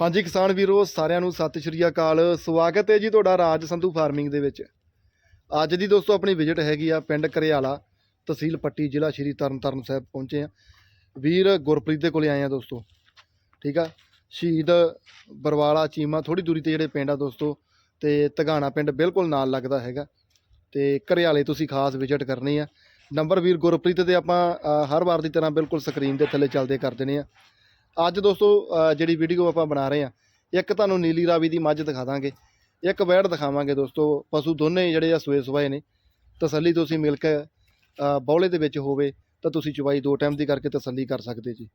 ਹਾਂਜੀ ਕਿਸਾਨ ਵੀਰੋ, ਸਾਰਿਆਂ ਨੂੰ ਸਤਿ ਸ਼੍ਰੀ ਅਕਾਲ। ਸਵਾਗਤ ਹੈ ਜੀ ਤੁਹਾਡਾ ਰਾਜ ਸੰਧੂ ਫਾਰਮਿੰਗ ਦੇ ਵਿੱਚ। ਅੱਜ ਦੀ ਦੋਸਤੋ ਆਪਣੀ ਵਿਜ਼ਿਟ ਹੈਗੀ ਆ ਪਿੰਡ ਕਰਿਆਲਾ, ਤਹਿਸੀਲ ਪੱਟੀ, ਜ਼ਿਲ੍ਹਾ ਸ਼੍ਰੀ ਤਰਨਤਾਰਨ ਸਾਹਿਬ ਪਹੁੰਚੇ ਆ ਵੀਰ ਗੁਰਪ੍ਰੀਤ ਦੇ ਕੋਲੇ ਆਏ ਆ ਦੋਸਤੋ। ਠੀਕ ਆ? ਸ਼ਹੀਦ ਬਰਵਾਲਾ ਚੀਮਾ ਥੋੜੀ ਦੂਰੀ ਤੇ ਜਿਹੜੇ ਪਿੰਡ ਆ ਦੋਸਤੋ, ਤੇ ਤਗਾਣਾ ਪਿੰਡ ਬਿਲਕੁਲ ਨਾਲ ਲੱਗਦਾ ਹੈਗਾ। ਤੇ ਕਰਿਆਲੇ ਤੁਸੀਂ ਖਾਸ ਵਿਜ਼ਿਟ ਕਰਨੀ ਆ। ਨੰਬਰ ਵੀਰ ਗੁਰਪ੍ਰੀਤ ਦੇ ਆਪਾਂ ਹਰ ਵਾਰ ਦੀ ਤਰ੍ਹਾਂ ਬਿਲਕੁਲ ਸਕਰੀਨ ਦੇ ਥੱਲੇ ਚੱਲਦੇ ਕਰ ਦਿੰਦੇ ਆ। ਅੱਜ ਦੋਸਤੋ ਜਿਹੜੀ ਵੀਡੀਓ ਆਪਾਂ ਬਣਾ ਰਹੇ ਆ ਇੱਕ ਤੁਹਾਨੂੰ ਨੀਲੀ ਰਾਵੀ ਦੀ ਮੱਝ ਦਿਖਾ ਦਾਂਗੇ। ਇੱਕ ਵੈੜ ਦਿਖਾਵਾਂਗੇ ਦੋਸਤੋ ਪਸ਼ੂ ਦੋਨੇ ਜਿਹੜੇ ਆ ਸਵੇ ਸੁਆਏ ਨੇ। ਤਸੱਲੀ ਤੁਸੀਂ ਮਿਲ ਕੇ ਅ, ਬੌਲੇ ਦੇ ਵਿੱਚ ਹੋਵੇ ਤਾਂ ਤੁਸੀਂ ਚਵਾਈ ਦੋ ਟਾਈਮ ਦੀ ਕਰਕੇ ਤਸੱਲੀ ਕਰ ਸਕਦੇ ਜੀ।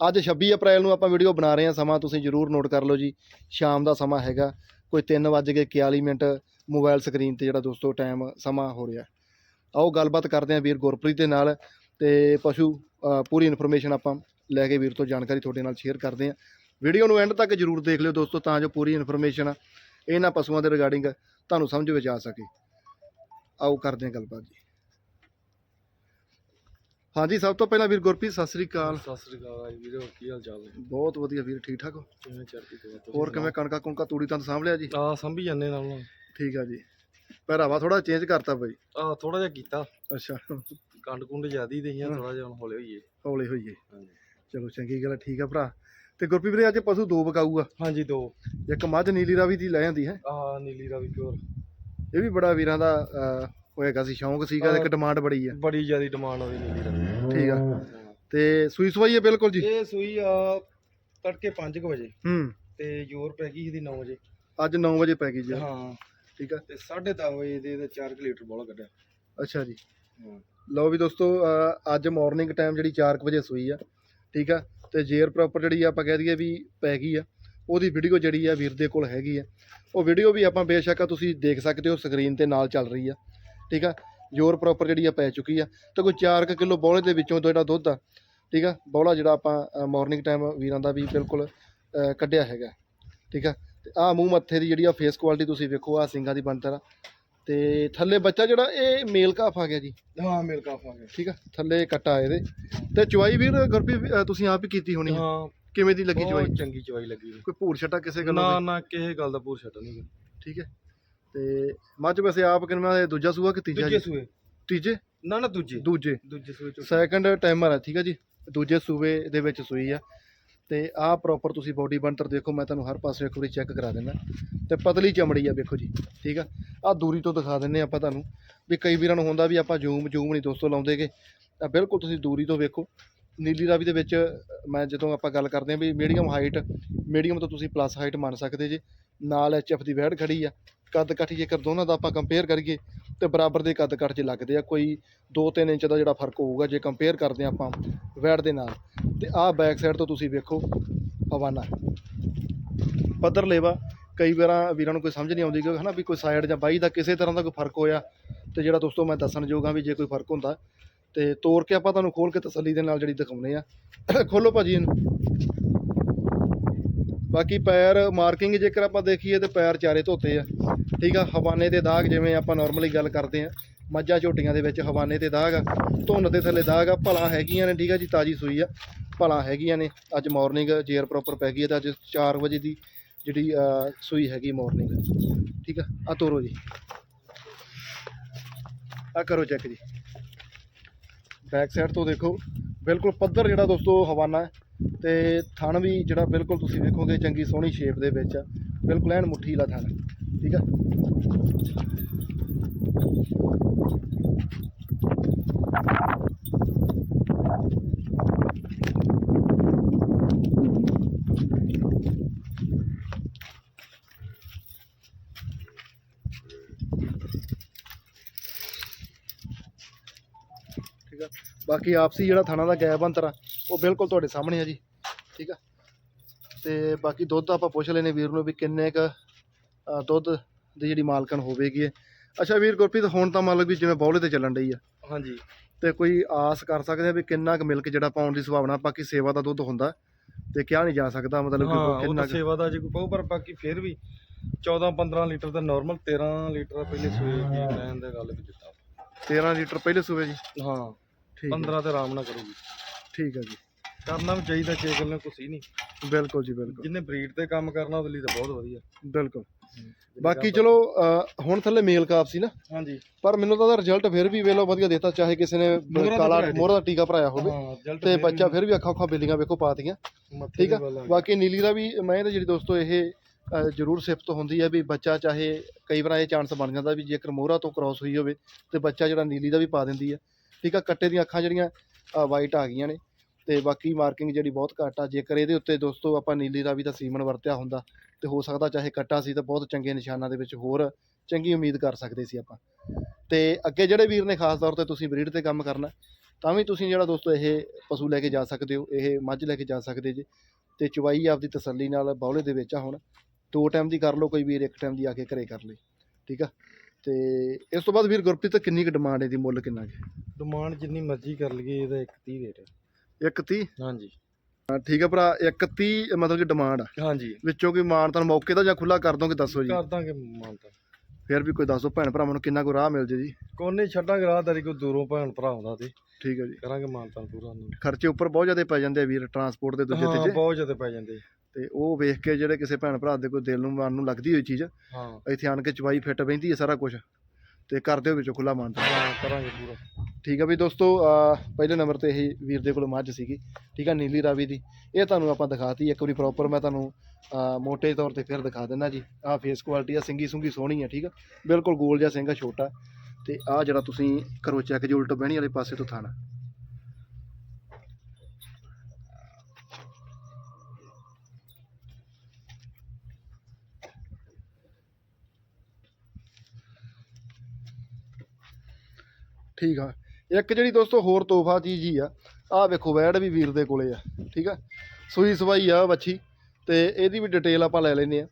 ਅੱਜ 26 ਅਪ੍ਰੈਲ ਨੂੰ ਆਪਾਂ ਵੀਡੀਓ ਬਣਾ ਰਹੇ ਹਾਂ ਸਮਾਂ ਤੁਸੀਂ ਜਰੂਰ ਨੋਟ ਕਰ ਲਓ ਜੀ। ਸ਼ਾਮ ਦਾ ਸਮਾਂ ਹੈਗਾ ਕੋਈ 3:41 ਮਿੰਟ ਮੋਬਾਈਲ ਸਕਰੀਨ ਤੇ ਜਿਹੜਾ ਦੋਸਤੋ ਟਾਈਮ ਸਮਾਂ ਹੋ ਰਿਹਾ। ਆਓ ਗੱਲਬਾਤ ਕਰਦੇ ਹਾਂ ਵੀਰ ਗੁਰਪ੍ਰੀਤ ਦੇ ਨਾਲ ਤੇ ਪਸ਼ੂ ਪੂਰੀ ਇਨਫੋਰਮੇਸ਼ਨ ਆਪਾਂ ਲੈ ਕੇ ਵੀਰ ਤੋਂ ਜਾਣਕਾਰੀ ਤੁਹਾਡੇ ਨਾਲ ਸ਼ੇਅਰ ਕਰਦੇ ਹਾਂ। ਵੀਡੀਓ ਨੂੰ ਐਂਡ ਤੱਕ ਜਰੂਰ ਦੇਖ ਲਿਓ ਦੋਸਤੋ ਤਾਂ ਜੋ ਪੂਰੀ ਇਨਫੋਰਮੇਸ਼ਨ ਇਹਨਾਂ ਪਸ਼ੂਆਂ ਦੇ ਰਿਗਾਰਡਿੰਗ ਤੁਹਾਨੂੰ ਸਮਝ ਵਿੱਚ ਆ ਸਕੇ। ਆਓ ਕਰਦੇ ਹਾਂ ਗੱਲਬਾਤ ਜੀ। ਹਾਂਜੀ ਸਭ ਤੋਂ ਪਹਿਲਾਂ ਵੀਰ ਗੁਰਪ੍ਰੀਤ ਸਤਿ ਸ੍ਰੀ ਅਕਾਲ। ਸਤਿ ਸ੍ਰੀ ਅਕਾਲ ਜੀ ਵੀਰੇ ਕੀ ਹਾਲ ਚਾਲ ਹੈ? ਬਹੁਤ ਵਧੀਆ ਵੀਰ ਠੀਕ ਠਾਕ ਹੋ? ਕਿਵੇਂ ਚੜ੍ਹਦੀ ਕਲਾ ਹੋਰ ਕਿਵੇਂ ਕਣਕਾ ਕੁਣਕਾ ਤੂੜੀ ਤਾਂ ਸਾਂਭ ਲਿਆ ਜੀ? ਆ ਸੰਭੀ ਜਾਂਦੇ ਨਾਲ ਨਾਲ। ਠੀਕ ਆ ਜੀ। ਪਹਿਰਾਵਾ ਥੋੜਾ ਚੇਂਜ ਕਰਤਾ ਬਾਈ। ਆ ਥੋੜਾ ਜਿਹਾ ਕੀਤਾ। ਅੱਛਾ। ਕੰਡ ਕੁੰਡ ਜ਼ਿਆਦੀ ਦੇਈਆਂ। ਥੋੜਾ ਜਿਹਾ ਹੁਣ ਹੌਲੇ ਹੋਈਏ। ਹੌਲੇ ਹੋਈਏ। ਹਾਂਜੀ। ਚਲੋ ਚੰਗੀ ਗੱਲ ਆ, ਠੀਕ ਆ ਭਰਾ। ਤੇ ਗੁਰਪ੍ਰੀਤ ਵੀਰੇ ਅੱਜ ਪਸ਼ੂ ਦੋ ਬਕਾਊ ਆ ਹਾਂਜੀ ਦੋ। ਇੱਕ ਮੱਝ ਨੀਲੀ ਰਾਵੀ ਦੀ ਲੈ ਜਾਂਦੀ ਹੈ। ਆ ਨੀਲੀ ਰਾਵੀ ਪਿਓਰ। ਇਹ ਵੀ ਬੜਾ ਵੀਰਾਂ ਦਾ ਅਹ, ਹੋਏਗਾ ਸੀ ਸ਼ੌਂਕ ਸੀਗਾ ਤੇ ਇੱਕ ਡਿਮਾਂਡ ਬੜੀ ਆ। ਬੜੀ ਜ਼ਿਆਦੀ ਡਿਮਾਂਡ ਉਹਦੀ ਨੀਲੀ ਰਾਵੀ ਠੀਕ ਆ। ਤੇ ਸੂਈ ਸਵਾਈ ਹੈ ਬਿਲਕੁਲ ਜੀ? ਇਹ ਸੂਈ ਆ ਤੜਕੇ 5 ਵਜੇ। ਹੂੰ। ਤੇ ਜ਼ੋਰ ਪੈ ਗਈ ਇਹਦੀ 9 ਵਜੇ। ਅੱਜ 9 ਵਜੇ ਪੈ ਗਈ ਜੀ। ਹਾਂ। ਠੀਕ ਆ। ਤੇ 10:30 ਵਜੇ ਦੇ ਇਹਦੇ 4 ਲੀਟਰ ਬੋਲ ਕੱਢਿਆ। ਅੱਛਾ ਜੀ। ਹਾਂ। ਲਓ ਵੀ ਦੋਸਤੋ ਅਹ, ਅੱਜ ਮਾਰਨਿੰਗ ਟਾਈਮ ਜਿਹੜੀ 4 ਵਜੇ ਸੂਈ ਆ। ਠੀਕ ਆ? ਤੇ ਜੇਰ ਪ੍ਰੋਪਰ ਜਿਹੜੀ ਆਪਾਂ ਕਹਿ ਦਈਏ ਵੀ ਪੈ ਗਈ ਆ, ਉਹਦੀ ਵੀਡੀਓ ਜਿਹੜੀ ਆ ਵੀਰ ਦੇ ਕੋਲ ਹੈਗੀ ਆ। ਉਹ ਵੀਡੀਓ ਵੀ ਆਪਾਂ ਬੇਸ਼ੱਕ ਆ ਤੁਸੀਂ ਦੇਖ ਸਕਦੇ ਹੋ ਸਕਰੀਨ ਤੇ ਨਾਲ ਚੱਲ ਰਹੀ ਆ। ਠੀਕ ਆ? ਜੋਰ ਪ੍ਰੋਪਰ ਜਿਹੜੀ ਆ ਪੈ ਚੁੱਕੀ ਆ। ਤੇ ਕੋਈ 4 ਕਿਲੋ ਬੌਲੇ ਦੇ ਵਿੱਚੋਂ ਜਿਹੜਾ ਦੁੱਧ ਆ, ਠੀਕ ਆ? ਬੌਲਾ ਜਿਹੜਾ ਆਪਾਂ ਮਾਰਨਿੰਗ ਟਾਈਮ ਵੀਰਾਂ ਦਾ ਵੀ ਬਿਲਕੁਲ ਕੱਢਿਆ ਹੈਗਾ। ਠੀਕ ਆ? ਤੇ ਆ ਮੂੰਹ ਮੱਥੇ ਦੀ ਜਿਹੜੀ ਆ ਫੇਸ ਕੁਆਲਿਟੀ ਤੁਸੀਂ ਵੇਖੋ ਆ ਸਿੰਗਾਂ ਦੀ ਬਣਤਰ ਆ। ਤੇ ਥੱਲੇ ਬੱਚਾ ਜਿਹੜਾ ਇਹ ਮੇਲ ਕਾਫ ਆ ਗਿਆ ਜੀ। ਹਾਂ ਮੇਲ ਕਾਫ ਆ ਗਿਆ। ਠੀਕ ਆ? ਥੱਲੇ ਕੱਟਾ ਇਹਦੇ। ਤੇ ਚੁਆਈ ਵੀਰ ਗੁਰਪ੍ਰੀਤ ਤੁਸੀਂ ਆਪ ਹੀ ਕੀਤੀ ਹੋਣੀ ਆ। ਹਾਂ। ਕਿਵੇਂ ਦੀ ਲੱਗੀ ਚੁਆਈ? ਬਹੁਤ ਚੰਗੀ ਚਵਾਈ ਲੱਗੀ ਕੋਈ ਭੂਰ ਛਟਾ ਕਿਸੇ ਗੱਲ ਨਾ ਨਾ ਕਿਸੇ ਗੱਲ ਦਾ ਪੂਰ ਛੱਟ ਨਹੀਂ। ਠੀਕ ਹੈ ਤੇ ਮੱਝ ਵੈਸੇ ਆਪ ਕਿੰਨਾ ਇਹ ਦੂਜਾ ਸੂਆ ਕਿ ਤੀਜਾ ਦੂਜੇ ਜੀ? ਸੂਏ। ਤੀਜੇ? ਨਾ ਨਾ ਦੂਜੇ। ਦੂਜੇ। ਦੂਜੇ ਸੂਏ ਚ। ਸੈਕੰਡ ਟਾਈਮਰ ਆ ਠੀਕ ਹੈ ਜੀ। ਦੂਜੇ ਸੂਬੇ ਦੇ ਵਿੱਚ ਸੂਈ ਆ। ਤੇ ਆਹ ਪ੍ਰੋਪਰ ਤੁਸੀਂ ਬੋਡੀ ਬਣਤਰ ਦੇਖੋ, ਮੈਂ ਤੁਹਾਨੂੰ ਹਰ ਪਾਸੇ ਇੱਕ ਵਾਰੀ ਚੈੱਕ ਕਰਾ ਦਿੰਦਾ। ਤੇ ਪਤਲੀ ਚਮੜੀ ਆ ਵੇਖੋ ਜੀ, ਠੀਕ ਆ? ਆਹ ਦੂਰੀ ਤੋਂ ਦਿਖਾ ਦਿੰਨੇ ਆਪਾਂ ਤੁਹਾਨੂੰ। ਵੀ ਕਈ ਵੀਰਾਂ ਨੂੰ ਹੁੰਦਾ ਵੀ ਆਪਾਂ ਜ਼ੂਮ ਜ਼ੂਮ ਨਹੀਂ ਦੋਸਤੋ ਲਾਉਂਦੇਗੇ। ਤਾਂ ਬਿਲਕੁਲ ਤੁਸੀਂ ਦੂਰੀ ਤੋਂ ਵੇਖੋ। ਨੀਲੀ ਰਾਵੀ ਦੇ ਵਿੱਚ, ਮੈਂ ਜਦੋਂ ਆਪਾਂ ਗੱਲ ਕਰਦੇ ਹਾਂ ਵੀ ਮੀਡੀਅਮ ਹਾਈਟ ਮੀਡੀਅਮ ਤੋਂ ਤੁਸੀਂ ਪਲੱਸ ਹਾਈਟ ਮੰਨ ਸਕਦੇ ਜੇ। ਨਾਲ ਐਚਐਫ ਦੀ ਵੈੜ ਖੜੀ ਆ। ਕੱਦ ਕੱਠ ਜੇਕਰ ਦੋਨਾਂ ਦਾ ਆਪਾਂ ਕੰਪੇਅਰ ਕਰੀਏ, ਤੇ ਬਰਾਬਰ ਦੇ ਕੱਦ ਕੱਠ 'ਚ ਲੱਗਦੇ ਆ। ਕੋਈ 2-3 ਇੰਚ ਦਾ ਜਿਹੜਾ ਫ਼ਰਕ ਹੋਊਗਾ, ਜੇ ਕੰਪੇਅਰ ਕਰਦੇ ਹਾਂ ਆਪਾਂ ਵੈੜ ਦੇ ਨਾਲ। ਤੇ ਆਹ ਬੈਕ ਸਾਈਡ ਤੋਂ ਤੁਸੀਂ ਵੇਖੋ, ਹਵਾਨਾ। ਪੱਧਰ ਲੇਵਾ, ਕਈ ਵਾਰਾਂ ਵੀਰਾਂ ਨੂੰ ਕੋਈ ਸਮਝ ਨਹੀਂ ਆਉਂਦੀ ਕਿ ਹਨਾ ਵੀ ਕੋਈ ਸਾਈਡ ਜਾਂ ਬਾਈ ਦਾ ਕਿਸੇ ਤਰ੍ਹਾਂ ਦਾ ਕੋਈ ਫ਼ਰਕ ਹੋਇਆ। ਤੇ ਜਿਹੜਾ ਦੋਸਤੋ ਮੈਂ ਦੱਸਣ ਜੋਗਾ ਵੀ ਜੇ ਕੋਈ ਫ਼ਰਕ ਹੁੰਦਾ ਤੇ ਤੋੜ ਕੇ ਆਪਾਂ ਤੁਹਾਨੂੰ ਖੋਲ ਕੇ ਤਸੱਲੀ ਦੇ ਨਾਲ ਜਿਹੜੀ ਦਿਖਾਉਨੇ ਆ, ਖੋਲੋ ਭਾਜੀ ਇਹਨੂੰ। ਬਾਕੀ ਪੈਰ ਮਾਰਕਿੰਗ ਜੇਕਰ ਆਪਾਂ ਦੇਖੀਏ ਤੇ ਪੈਰ ਚਾਰੇ ਧੋਤੇ ਆ, ਠੀਕ ਆ, ਹਵਾਨੇ ਤੇ ਦਾਗ ਜਿਵੇਂ ਆਪਾਂ ਨਾਰਮਲੀ ਗੱਲ ਕਰਦੇ ਆ, ਮੱਝਾਂ ਝੋਟੀਆਂ ਦੇ ਵਿੱਚ ਹਵਾਨੇ ਤੇ ਦਾਗ ਆ, ਧੁੰਨ ਦੇ ਥੱਲੇ ਦਾਗ ਆ, ਭਲਾ ਹੈਗੀਆਂ ਨੇ, ਠੀਕ ਆ ਜੀ, ਤਾਜੀ ਸੂਈ ਆ, ਭਲਾ ਹੈਗੀਆਂ ਨੇ, ਅੱਜ ਮਾਰਨਿੰਗ ਜੇਅਰ ਪ੍ਰੋਪਰ ਪੈ ਗਈ ਹੈ ਤਾਂ ਅੱਜ 4 ਵਜੇ ਦੀ ਜਿਹੜੀ ਸੂਈ ਹੈਗੀ ਮਾਰਨਿੰਗ ਠੀਕ ਆ ਆ ਤੋਰੋ ਜੀ। ਆ ਕਰੋ ਚੈੱਕ ਜੀ। ਬੈਕ ਸਾਈਡ ਤੋਂ ਦੇਖੋ, ਬਿਲਕੁਲ ਪੱਧਰ ਜਿਹੜਾ ਦੋਸਤੋ ਹਵਾਨਾ ਹੈ ਤੇ ਥਣ ਵੀ ਜਿਹੜਾ ਬਿਲਕੁਲ ਤੁਸੀਂ ਵੇਖੋਗੇ ਚੰਗੀ ਸੋਹਣੀ ਸ਼ੇਪ ਦੇ ਵਿੱਚ ਆ, ਬਿਲਕੁਲ ਐਨ ਮੁੱਠੀ ਵਾਲਾ ਥਣ ਠੀਕ ਆ ਠੀਕ ਆ? ਬਾਕੀ ਆਪਸੀ ਜਿਹੜਾ ਥਾਣਾ ਦਾ ਗੈਪ ਅੰਤਰ ਆ ਉਹ ਬਿਲਕੁਲ ਤੁਹਾਡੇ ਸਾਹਮਣੇ ਆ ਜੀ। ਠੀਕ ਆ? ਤੇ ਬਾਕੀ ਦੁੱਧ ਆਪਾਂ ਪੁੱਛ ਲੈਨੇ ਵੀਰ ਨੂੰ ਵੀ ਕਿੰਨੇ ਕ ਦੁੱਧ ਦੀ ਜਿਹੜੀ ਮਾਲਕਣ ਹੋਵੇਗੀ। ਅੱਛਾ ਵੀਰ ਗੁਰਪ੍ਰੀਤ ਹੁਣ ਤਾਂ ਮੰਨ ਲਓ ਵੀ ਜਿਵੇਂ ਬੌਲੇ ਤੇ ਚੱਲਣ ਡਈ ਆ। ਹਾਂਜੀ। ਤੇ ਕੋਈ ਆਸ ਕਰ ਸਕਦੇ ਆ ਵੀ ਕਿੰਨਾ ਕੁ ਮਿਲਕ ਜਿਹੜਾ ਪਾਉਣ ਦੀ ਸੰਭਾਵਨਾ ਬਾਕੀ ਸੇਵਾ ਦਾ ਦੁੱਧ ਹੁੰਦਾ ਤੇ ਕਿਹਾ ਨਹੀਂ ਜਾ ਸਕਦਾ ਮਤਲਬ ਕਿ ਕਿੰਨਾ ਸੇਵਾ ਦਾ ਜੇ ਕੋਈ ਕਹੋ ਪਰ ਬਾਕੀ ਫਿਰ ਵੀ 14 15 ਲੀਟਰ ਦਾ ਨਾਰਮਲ 13 ਲੀਟਰ ਪਹਿਲੇ ਸੂਏ ਕੀ ਲੈਣ ਦੇ ਗੱਲ ਵੀ ਦਿੱਤਾ 13 ਲੀਟਰ ਪਹਿਲੇ ਸੂਬੇ ਜੀ ਹਾਂ। ਠੀਕ ਹੈ। 15 ਤੇ ਆਰਾਮ ਨਾਲ ਕਰੂਗੀ ਠੀਕ ਹੈ ਜੀ। ਕਰਨਾ ਵੀ ਚਾਹੀਦਾ ਗੱਲ ਨਾਲ ਕੁਛ ਨਹੀਂ। ਬਿਲਕੁਲ ਜੀ ਬਿਲਕੁਲ। ਜਿਹਨੇ ਬਰੀਡ ਤੇ ਕੰਮ ਕਰਨਾ ਉਹਦੇ ਲਈ ਤਾਂ ਬਹੁਤ ਵਧੀਆ। ਬਿਲਕੁਲ। ਬਾਕੀ ਚਲੋ ਅਹ, ਹੁਣ ਥੱਲੇ ਮੇਲ ਕਾਪ ਸੀ ਨਾ। ਹਾਂਜੀ। ਪਰ ਮੈਨੂੰ ਤਾਂ ਉਹਦਾ ਰਿਜ਼ਲਟ ਫਿਰ ਵੀ ਵੇਲੋ ਵਧੀਆ ਦਿੱਤਾ ਚਾਹੇ ਕਿਸੇ ਨੇ ਮੋਹਰਾ ਦਾ ਕਾਲਾ ਭਰਾਇਆ। ਮੋਹਰਾ ਦਾ ਟੀਕਾ ਭਰਾਇਆ ਹੋਵੇ। ਹਾਂ result ਤੇ ਫਿਰ ਬੱਚਾ ਫਿਰ ਵੀ ਅੱਖਾਂ ਅੱਖਾਂ ਬਿੱਲੀਆਂ ਵੇਖੋ ਪਾਤੀਆਂ ਮੱਥੇ ਠੀਕ ਦੇ ਆ? ਵੱਲ। ਬਾਕੀ ਨੀਲੀ ਦਾ ਵੀ ਮੈਂ ਇਹਦਾ ਜਿਹੜੀ ਦੋਸਤੋ ਇਹ ਜ਼ਰੂਰ ਸਿਫਤ ਹੁੰਦੀ ਹੈ ਵੀ ਬੱਚਾ ਚਾਹੇ ਕਈ ਵਾਰ ਇਹ ਚਾਂਸ ਬਣ ਜਾਂਦਾ ਵੀ ਜੇਕਰ ਮੋਹਰਾ ਤੋਂ ਕ੍ਰਾਸ ਹੋਈ ਹੋਵੇ ਤੇ ਬੱਚਾ ਜਿਹੜਾ ਨੀਲੀ ਦਾ ਵੀ ਪਾ ਦਿੰਦੀ ਹੈ। ਠੀਕ ਆ, ਕੱਟੇ ਦੀਆਂ ਅੱਖਾਂ ਜਿਹੜੀਆਂ ਵਾਈਟ ਆ ਗਈਆਂ ਨੇ। ਤੇ ਬਾਕੀ ਮਾਰਕਿੰਗ ਜਿਹੜੀ ਬਹੁਤ ਘੱਟ ਆ, ਜੇਕਰ ਇਹਦੇ ਉੱਤੇ ਦੋਸਤੋ ਆਪਾਂ ਨੀਲੀ ਦਾ ਵੀ ਦਾ ਸੀਮਨ ਵਰਤਿਆ ਹੁੰਦਾ, ਤੇ ਹੋ ਸਕਦਾ ਚਾਹੇ ਕੱਟਾ ਸੀ ਤਾਂ ਬਹੁਤ ਚੰਗੇ ਨਿਸ਼ਾਨਾਂ ਦੇ ਵਿੱਚ ਹੋਰ ਚੰਗੀ ਉਮੀਦ ਕਰ ਸਕਦੇ ਸੀ ਆਪਾਂ। ਤੇ ਅੱਗੇ ਜਿਹੜੇ ਵੀਰ ਨੇ ਖਾਸ ਤੌਰ ਤੇ ਤੁਸੀਂ ਬਰੀਡ ਤੇ ਕੰਮ ਕਰਨਾ, ਤਾਂ ਵੀ ਤੁਸੀਂ ਜਿਹੜਾ ਦੋਸਤੋ ਇਹ ਪਸ਼ੂ ਲੈ ਕੇ ਜਾ ਸਕਦੇ ਹੋ, ਇਹ ਮੱਝ ਲੈ ਕੇ ਜਾ ਸਕਦੇ ਜੇ। ਤੇ ਚਵਾਈ ਆਪਦੀ ਤਸੱਲੀ ਨਾਲ ਬੌਲੇ ਦੇ ਵਿੱਚ ਆ ਹੁਣ, ਦੋ ਟਾਈਮ ਦੀ ਕਰ ਲਓ, ਕੋਈ ਵੀਰ ਇੱਕ ਟਾਈਮ ਦੀ ਆ ਕੇ ਘਰੇ ਕਰ ਲਈ ਠੀਕ ਆ? ਤੇ ਇਸ ਤੋਂ ਬਾਅਦ ਵੀਰ ਗੁਰਪ੍ਰੀਤ ਕਿੰਨੀ ਕੁ ਡਿਮਾਂਡ ਇਹਦੀ ਮੁੱਲ ਕਿੰਨਾ ਹੈ ਡਿਮਾਂਡ ਜਿੰਨੀ ਮਰਜ਼ੀ ਕਰ ਲਈਏ ਇਹਦਾ 130 ਰੇਟ ਹੈ। 130 ਹਾਂਜੀ। ਠੀਕ ਆ ਭਰਾ 130 ਮਤਲਬ ਕਿ ਡਿਮਾਂਡ ਆ। ਹਾਂਜੀ। ਵਿੱਚੋਂ ਕੋਈ ਮਾਨ ਤਾਂ ਮੌਕੇ ਦਾ ਜਾਂ ਖੁੱਲਾ ਕਰ ਦੋਗੇ ਦੱਸੋ ਜੀ। ਕਰ ਦਾਂਗੇ ਮਾਨਤਾ ਫਿਰ ਵੀ ਕੋਈ ਦੱਸੋ ਭੈਣ ਭਰਾਵਾਂ ਨੂੰ ਕਿੰਨਾ ਕੁ ਰਾਹ ਮਿਲ ਜੇ ਜੀ? ਕੋਨੇ ਛੱਡਾਂਗੇ ਰਾਹਦਾਰੀ ਕੋਈ ਦੂਰੋਂ ਭੈਣ ਭਰਾ ਆਉਂਦਾ ਤੇ। ਠੀਕ ਹੈ ਜੀ। ਕਰਾਂਗੇ ਮਾਨਤਾ ਪੂਰਾ ਉਹਨਾਂ। ਨੂੰ ਖਰਚੇ ਉੱਪਰ ਬਹੁਤ ਜ਼ਿਆਦਾ ਪੈ ਜਾਂਦੇ ਆ ਵੀਰ ਟਰਾਂਸਪੋਰਟ ਦੇ ਦੂਜੇ ਹਾਂ ਤੀਜੇ। ਬਹੁਤ ਜ਼ਿਆਦਾ ਪੈ ਜਾਂਦੇ। ਤੇ ਉਹ ਵੇਖ ਕੇ ਜਿਹੜੇ ਕਿਸੇ ਭੈਣ ਭਰਾ ਦੇ ਕੋਈ ਦਿਲ ਨੂੰ ਮਨ ਨੂੰ ਲੱਗਦੀ ਹੋਈ ਚੀਜ਼ ਹਾਂ। ਇੱਥੇ ਆਣ ਕੇ ਚਵਾਈ ਫਿੱਟ ਬਹਿੰਦੀ ਹੈ ਸਾਰਾ ਕੁਝ ਤੇ ਕਰਦੇ ਹੋ ਵਿੱਚੋਂ ਖੁੱਲਾ ਮਾਨਤਾ ਹਾਂ ਕਰਾਂਗੇ ਪੂਰਾ। ਠੀਕ ਆ ਵੀ ਦੋਸਤੋ ਪਹਿਲੇ ਨੰਬਰ ਤੇ ਇਹ ਵੀਰ ਦੇ ਕੋਲ ਮੱਝ ਸੀਗੀ। ਠੀਕ ਆ ਨੀਲੀ ਰਾਵੀ ਦੀ। ਇਹ ਤੁਹਾਨੂੰ ਆਪਾਂ ਦਿਖਾਤੀ ਇੱਕ ਵਾਰੀ ਪ੍ਰੋਪਰ ਮੈਂ ਤੁਹਾਨੂੰ ਮੋਟੇ ਤੌਰ ਤੇ ਫਿਰ ਦਿਖਾ ਦਿੰਦਾ ਜੀ। ਆਹ ਫੇਸ ਕੁਆਲਿਟੀ ਆ ਸਿੰਗੀ ਸੁੰਗੀ ਸੋਹਣੀ ਆ ਠੀਕ ਆ। ਬਿਲਕੁਲ ਗੋਲ ਜਿਹਾ ਸਿੰਘ ਆ ਛੋਟਾ। ਤੇ ਆਹ ਜਿਹੜਾ ਤੁਸੀਂ ਕਰੋ ਚੈੱਕ ਜੀ ਉਲਟ ਬਹਿਣੀ ਵਾਲੇ ਪਾਸੇ ਤੋਂ ਥਾਣਾ। ਠੀਕ ਆ। ਇੱਕ ਜਿਹੜੀ ਦੋਸਤੋ ਹੋਰ ਤੋਹਫਾ ਚੀਜ਼ ਹੀ ਆ ਆਹ ਵੇਖੋ ਵੈੜ ਵੀ ਵੀਰ ਦੇ ਕੋਲੇ ਆ ਠੀਕ ਆ। ਸੂਈ ਸਵਾਈ ਆ ਵੱਛੀ ਤੇ ਇਹਦੀ ਵੀ ਡਿਟੇਲ ਆਪਾਂ ਲੈ ਲੈਨੇ ਆ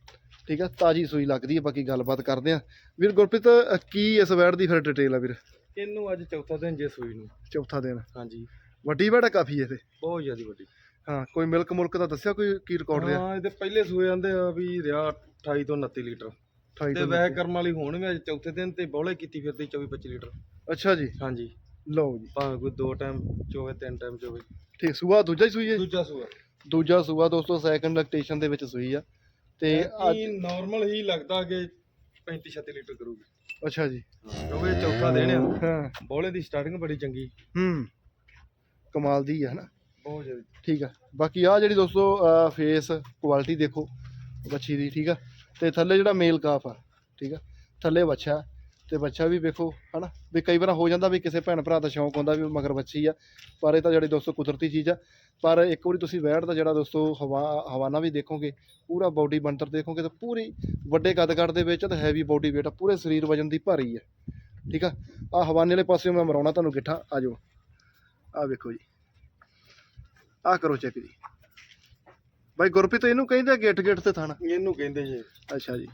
ਠੀਕ ਆ। ਤਾਜੀ ਸੂਈ ਲੱਗਦੀ ਹੈ ਬਾਕੀ ਗੱਲਬਾਤ ਕਰਦੇ ਆ। ਵੀਰ ਗੁਰਪ੍ਰੀਤ ਕੀ ਇਸ ਵੈੜ ਦੀ ਫਿਰ ਡਿਟੇਲ ਆ ਵੀਰ? ਇਹਨੂੰ ਅੱਜ ਚੌਥਾ ਦਿਨ ਜੇ ਸੂਈ ਨੂੰ। ਚੌਥਾ ਦਿਨ। ਹਾਂਜੀ। ਵੱਡੀ ਵੈੜ ਆ ਕਾਫੀ ਇਹ ਤੇ। ਬਹੁਤ ਜ਼ਿਆਦਾ ਵੱਡੀ। ਹਾਂ ਕੋਈ ਮਿਲਕ ਮੁਲਕ ਦਾ ਦੱਸਿਆ ਕੋਈ ਕੀ ਰਿਕਾਰਡ ਰਿਹਾ? ਹਾਂ ਇਹਦੇ ਪਹਿਲੇ ਸੂਏ ਆਂਦੇ ਆ ਵੀ ਰਿਆ 28 ਤੋਂ 29 ਲੀਟਰ। 28 ਤੇ ਤੋਂ ਕਰਮ ਵਾਲੀ ਹੋਣ ਵੀ ਅੱਜ ਚੌਥੇ ਦਿਨ ਤੇ ਬੌਲੇ ਕੀਤੀ ਫਿਰਦੀ 24 25 ਲੀਟਰ। ਅੱਛਾ ਜੀ। ਹਾਂਜੀ। ਲਓ ਜੀ। ਭਾਵੇਂ ਕੋਈ ਦੋ ਟਾਈਮ ਚੋਵੇ ਤਿੰਨ ਟਾਈਮ ਚੋਵੇ। ਠੀਕ ਸੂਆ ਦੂਜਾ ਹੀ ਸੂਈ ਹੈ ਦੂਜਾ ਸੂਆ। ਦੂਜਾ ਸੂਆ ਦੋਸਤੋ ਸੈਕੰਡ ਲੈਕਟੇਸ਼ਨ ਦੇ ਵਿੱਚ ਸੂਈ ਆ। ਤੇ ਅੱਜ ਇਹ ਨਾਰਮਲ ਹੀ ਲੱਗਦਾ ਕਿ 35 36 ਲੀਟਰ ਕਰੂਗੀ। ਅੱਛਾ ਜੀ। ਕਿਉਂਕਿ ਇਹ ਚੌਥਾ ਦਿਨ ਆ। ਹਾਂ। ਬੌਲੇ ਦੀ ਸਟਾਰਟਿੰਗ ਬੜੀ ਚੰਗੀ। ਹੂੰ। ਕਮਾਲ ਦੀ ਹੈ ਨਾ ਬਹੁਤ ਜ਼ਿਆਦਾ। ਠੀਕ ਆ। ਬਾਕੀ ਆ ਜਿਹੜੀ ਦੋਸਤੋ ਫੇਸ ਕੁਆਲਿਟੀ ਦੇਖੋ ਬੱਚੀ ਦੀ ਠੀਕ ਆ? ਤੇ ਥੱਲੇ ਜਿਹੜਾ ਮੇਲ ਕਾਫ ਆ, ਠੀਕ ਆ, ਥੱਲੇ ਬੱਚਾ, ਤੇ ਬੱਚਾ ਵੀ ਵੇਖੋ, ਹਨਾ, ਵੀ ਕਈ ਵਾਰ ਹੋ ਜਾਂਦਾ ਵੀ ਕਿਸੇ ਭੈਣ ਭਰਾ ਦਾ ਸ਼ੌਂਕ ਹੁੰਦਾ ਵੀ ਮਗਰ ਬੱਚੀ ਆ, ਪਰ ਇਹ ਤਾਂ ਜਿਹੜੀ ਦੋਸਤੋ ਕੁਦਰਤੀ ਚੀਜ਼ ਆ, ਪਰ ਇੱਕ ਵਾਰੀ ਤੁਸੀਂ ਵੈੜ ਦਾ ਜਿਹੜਾ ਦੋਸਤੋ ਹਵਾ, ਹਵਾਨਾ ਵੀ ਦੇਖੋਗੇ, ਪੂਰਾ ਬਾਡੀ ਬਣਤਰ ਦੇਖੋਗੇ ਤਾਂ ਪੂਰੀ ਵੱਡੇ ਕੱਦ ਕੱਦ ਦੇ ਵਿੱਚ ਤਾਂ ਹੈਵੀ ਬਾਡੀ weight ਆ, ਪੂਰੇ ਸਰੀਰ ਵਜਨ ਦੀ ਭਾਰੀ ਆ, ਠੀਕ ਆ ਆ ਹਵਾਨੇ ਵਾਲੇ ਪਾਸੇ ਮੈਂ ਮਰਾਉਣਾ ਤੁਹਾਨੂੰ ਗਿੱਠਾ, ਆ ਜਾਓ ਆ ਵੇਖੋ ਜੀ ਆ ਕਰੋ ਚੈੱਕ ਜੀ। ਬਾਈ ਗੁਰਪ੍ਰੀਤ ਇਹਨੂੰ ਕਹਿੰਦੇ ਗੇਟ ਗੇਟ ਤੇ ਥਾਣਾ? ਇਹਨੂੰ ਕਹਿੰਦੇ ਜੀ। ਅੱਛਾ ਜੀ।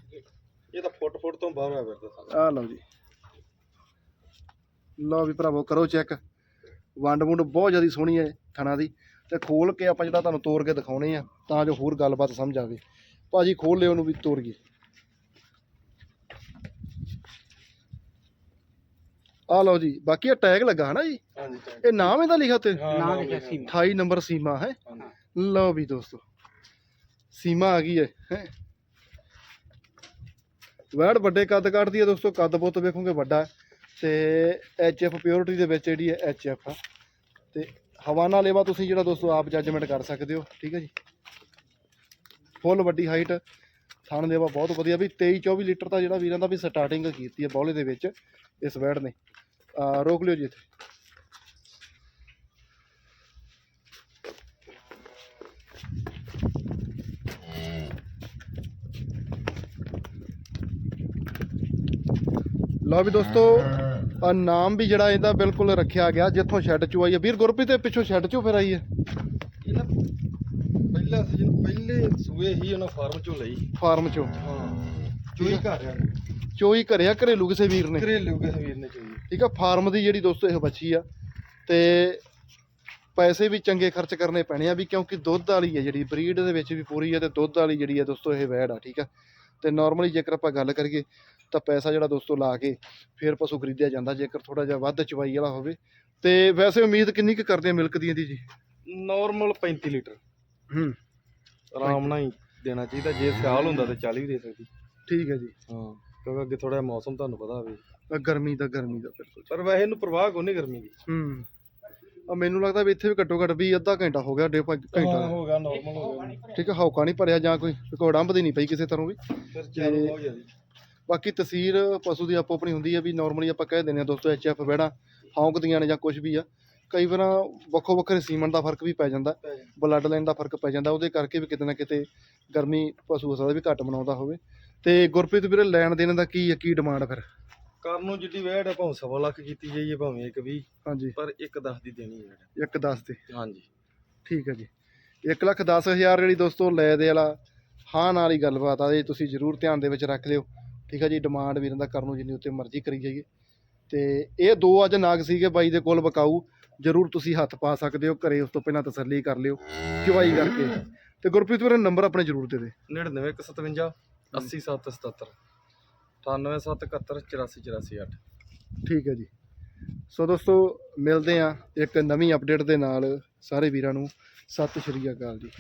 ਇਹ ਤਾਂ ਫੁੱਟ ਫੁੱਟ ਤੋਂ ਬਾਹਰ ਆ ਫਿਰਦਾ ਆ ਲਓ ਜੀ। ਲਓ ਵੀ ਭਰਾਵੋ ਕਰੋ ਚੈੱਕ। ਵੰਡ ਵੁੰਡ ਬਹੁਤ ਜ਼ਿਆਦਾ ਸੋਹਣੀ ਹੈ ਥਣਾ ਦੀ। ਤੇ ਖੋਲ ਕੇ ਆਪਾਂ ਜਿਹੜਾ ਤੁਹਾਨੂੰ ਤੋੜ ਕੇ ਦਿਖਾਉਣੇ ਆ ਤਾਂ ਜੋ ਹੋਰ ਗੱਲਬਾਤ ਸਮਝ ਆਵੇ। ਭਾਜੀ ਖੋਲ ਲਿਓ ਉਹਨੂੰ ਵੀ ਤੋੜੀਏ ਆ ਲਓ ਜੀ ਬਾਕੀ ਇਹ ਟੈਗ ਲੱਗਾ ਹਨਾ ਜੀ? ਹਾਂਜੀ ਇਹ ਨਾਮ ਇਹਦਾ ਲਿਖਿਆ ਤੇ ਨਾਮ ਲਿਖਿਆ ਸੀ 28 ਨੰਬਰ ਸੀਮਾ ਹੈ? ਲਓ ਵੀ ਦੋਸਤੋ। ਸੀਮਾ ਆ ਗਈ ਹੈ ਹੈ। ਵੈੜ ਵੱਡੇ ਕੱਦ ਕੱਢਦੀ ਹੈ ਦੋਸਤੋ, ਕੱਦ ਬਹੁਤ ਵੇਖੋਗੇ ਵੱਡਾ ਹੈ। ਤੇ ਐਚ ਐਫ ਪਿਓਰਿਟੀ ਦੇ ਵਿੱਚ ਜਿਹੜੀ ਹੈ ਐਚ ਐਫ ਆ। ਤੇ ਹਵਾਨਾ ਲੇਵਾ ਤੁਸੀਂ ਜਿਹੜਾ ਦੋਸਤੋ ਆਪ ਜੱਜਮੈਂਟ ਕਰ ਸਕਦੇ ਹੋ, ਠੀਕ ਹੈ ਜੀ। ਫੁੱਲ ਵੱਡੀ ਹਾਈਟ ਥਣ ਲੇਵਾ ਬਹੁਤ ਵਧੀਆ। ਵੀ 23 24 ਲੀਟਰ ਦਾ ਜਿਹੜਾ ਵੀਰਾਂ ਦਾ ਵੀ ਸਟਾਰਟਿੰਗ ਕੀਤੀ ਹੈ ਬੌਲੇ ਦੇ ਵਿੱਚ ਇਸ ਵੈੜ ਨੇ। ਰੋਕ ਲਿਓ ਜੀ ਇੱਥੇ। ਲਓ ਵੀ ਦੋਸਤੋ ਆ ਨਾਮ ਵੀ ਜਿਹੜਾ ਇਹਦਾ ਬਿਲਕੁਲ ਰੱਖਿਆ ਗਿਆ ਜਿੱਥੋਂ ਸ਼ੈੱਡ ਚੋਂ ਆਈ ਹੈ। ਵੀਰ ਗੁਰਪ੍ਰੀਤ ਦੇ ਪਿੱਛੋਂ ਸ਼ੈੱਡ ਚੋਂ ਫਿਰ ਆਈ ਹੈ? ਇਹ ਨਾ ਪਹਿਲਾ ਸੀਜ਼ਨ ਪਹਿਲੇ ਸੂਏ ਹੀ ਉਹਨਾਂ ਫਾਰਮ ਚੋਂ ਲਈ। ਫਾਰਮ ਚੋਂ। ਹਾਂ ਚੋਈ ਘਰ ਆ ਚੋਈ ਘਰਿਆ ਘਰੇਲੂ ਕਿਸੇ ਵੀਰ ਨੇ? ਘਰੇਲੂ ਕਿਸੇ ਵੀਰ ਨੇ ਚੋਈ। ਠੀਕ ਆ ਫਾਰਮ ਦੀ ਜਿਹੜੀ ਦੋਸਤੋ ਇਹ ਬੱਚੀ ਆ ਤੇ ਪੈਸੇ ਵੀ ਚੰਗੇ ਖਰਚ ਕਰਨੇ ਪੈਣੇ ਆ ਵੀ ਕਿਉਂਕਿ ਦੁੱਧ ਵਾਲੀ ਹੈ ਜਿਹੜੀ ਬਰੀਡ ਦੇ ਵਿੱਚ ਵੀ ਪੂਰੀ ਹੈ ਤੇ ਦੁੱਧ ਵਾਲੀ ਜਿਹੜੀ ਹੈ ਦੋਸਤੋ ਇਹ ਵੈੜ ਆ ਠੀਕ ਆ। ਤੇ ਨਾਰਮਲੀ ਜੇਕਰ ਆਪਾਂ ਗੱਲ ਕਰੀਏ ਤਾਂ ਪੈਸਾ ਜਿਹੜਾ ਦੋਸਤੋ ਲਾ ਕੇ ਫਿਰ ਪਸ਼ੂ ਖਰੀਦਿਆ ਜਾਂਦਾ ਜੇਕਰ ਥੋੜਾ ਜਿਹਾ ਵੱਧ ਚਵਾਈ ਵਾਲਾ ਹੋਵੇ। ਤੇ ਵੈਸੇ ਉਮੀਦ ਕਿੰਨੀ ਕੁ ਕਰਦੇ ਆ ਮਿਲਕ ਦੀ ਇਹਦੀ ਜੀ? Normal 35 litre. ਹੂੰ। ਆਰਾਮ ਨਾਲ ਹੀ ਦੇਣਾ ਚਾਹੀਦਾ ਜੇ ਸਿਆਲ ਹੁੰਦਾ ਤਾਂ 40 ਵੀ ਦੇ ਸਕਦੀ। ਠੀਕ ਹੈ ਜੀ। ਹਾਂ ਕਿਉਂਕਿ ਅੱਗੇ ਥੋੜਾ ਮੌਸਮ ਤੁਹਾਨੂੰ ਪਤਾ ਹੋਵੇ। ਆਹ ਗਰਮੀ ਦਾ ਗਰਮੀ ਦਾ ਬਿਲਕੁਲ। ਪਰ ਵੈਸੇ ਇਹਨੂੰ ਪ੍ਰਵਾਹ ਕੋਈ ਨਹੀਂ ਗਰਮੀ ਦੀ। ਹੂੰ। ਆ ਮੈਨੂੰ ਲੱਗਦਾ ਵੀ ਇੱਥੇ ਵੀ ਘੱਟੋ ਘੱਟ ਵੀ ਅੱਧਾ ਘੰਟਾ ਹੋ ਗਿਆ ਡੇ ਘੰਟਾ। ਹੋ ਗਿਆ ਨਾਰਮਲ ਹੋ ਗਿਆ। ਠੀਕ ਹੈ ਹੌਕਾ ਨਹੀਂ ਭਰਿਆ ਜਾਂ ਕੋਈ ਰਿਕਾਰਡ ਅੰਬਦੀ ਨਹੀਂ ਪਈ ਕਿਸੇ ਤਰ੍ਹਾਂ ਵੀ। ਫਿਰ ਚਾਲੂ ਬਹੁਤ ਜ਼ਿਆਦਾ ਬਾਕੀ ਤਸਵੀਰ ਪਸ਼ੂ ਦੀ ਆਪੋ ਆਪਣੀ ਹੁੰਦੀ ਹੈ ਵੀ ਨਾਰਮਲੀ ਆਪਾਂ ਕਹਿ ਦਿੰਦੇ ਆ ਦੋਸਤੋ ਐਚ ਐਫ ਬੈੜਾ ਹੌਂਕਦੀਆਂ ਨੇ ਜਾਂ ਕੁਝ ਵੀ ਆ ਕਈ ਵਾਰ ਵੱਖੋ ਵੱਖਰੇ ਸੀਮਨ ਦਾ ਫ਼ਰਕ ਵੀ ਪੈ ਜਾਂਦਾ ਬਲੱਡ ਲਾਈਨ ਦਾ ਫ਼ਰਕ ਪੈ ਜਾਂਦਾ ਉਹਦੇ ਕਰਕੇ ਵੀ ਕਿਤੇ ਨਾ ਕਿਤੇ ਗਰਮੀ ਪਸ਼ੂ ਹੋ ਸਕਦਾ ਵੀ ਘੱਟ ਬਣਾਉਂਦਾ ਹੋਵੇ। ਤੇ ਗੁਰਪ੍ਰੀਤ ਵੀਰੇ ਲੈਣ ਦੇਣ ਦਾ ਕੀ ਹੈ ਕੀ ਡਿਮਾਂਡ ਫਿਰ? ਕਰਨ ਨੂੰ ਜਿੱਡੀ ਵੈੜ ਹੈ ਭਾਵੇਂ ਸਵਾ ਲੱਖ ਕੀਤੀ ਜਾਈਏ ਭਾਵੇਂ ਇੱਕ ਵੀ ਹਾਂਜੀ। ਪਰ ਇੱਕ 10 ਦੀ ਦੇਣੀ ਵੈੜ ਇੱਕ 10 ਤੇ ਹਾਂਜੀ। ਠੀਕ ਹੈ ਜੀ। 1 ਲੱਖ 10 ਹਜ਼ਾਰ ਜਿਹੜੀ ਦੋਸਤੋ ਲੈ ਦੇ ਵਾਲਾ ਹਾਂ ਨਾਲ ਹੀ ਗੱਲਬਾਤ ਆ ਇਹ ਤੁਸੀਂ ਜ਼ਰੂਰ ਧਿਆਨ ਦੇ ਵਿੱਚ ਰੱਖ ਲਿਓ। ਠੀਕ ਹੈ ਜੀ ਡਿਮਾਂਡ ਵੀਰਾਂ ਦਾ ਕਰਨ ਨੂੰ ਜਿੰਨੀ ਉੱਤੇ ਮਰਜ਼ੀ ਕਰੀ ਜਾਈਏ। ਤੇ ਇਹ ਦੋ ਅੱਜ ਨਾਗ ਸੀਗੇ ਬਾਈ ਦੇ ਕੋਲ ਬਕਾਊ। ਜ਼ਰੂਰ ਤੁਸੀਂ ਹੱਥ ਪਾ ਸਕਦੇ ਹੋ ਘਰੇ ਉਸ ਤੋਂ ਪਹਿਲਾਂ ਤਸੱਲੀ ਕਰ ਲਿਓ ਚੁਆਈ ਕਰਕੇ। ਤੇ ਗੁਰਪ੍ਰੀਤ ਵੀਰੇ ਨੰਬਰ ਆਪਣੇ ਜ਼ਰੂਰ ਦੇ ਦੇ। 99 157 80777 98771 84748 ਠੀਕ ਹੈ ਜੀ। ਸੋ ਦੋਸਤੋ ਮਿਲਦੇ ਆ ਇੱਕ ਨਵੀਂ ਅਪਡੇਟ ਦੇ ਨਾਲ ਸਾਰੇ ਵੀਰਾਂ ਨੂੰ। ਸਤਿ ਸ਼੍ਰੀ ਅਕਾਲ ਜੀ।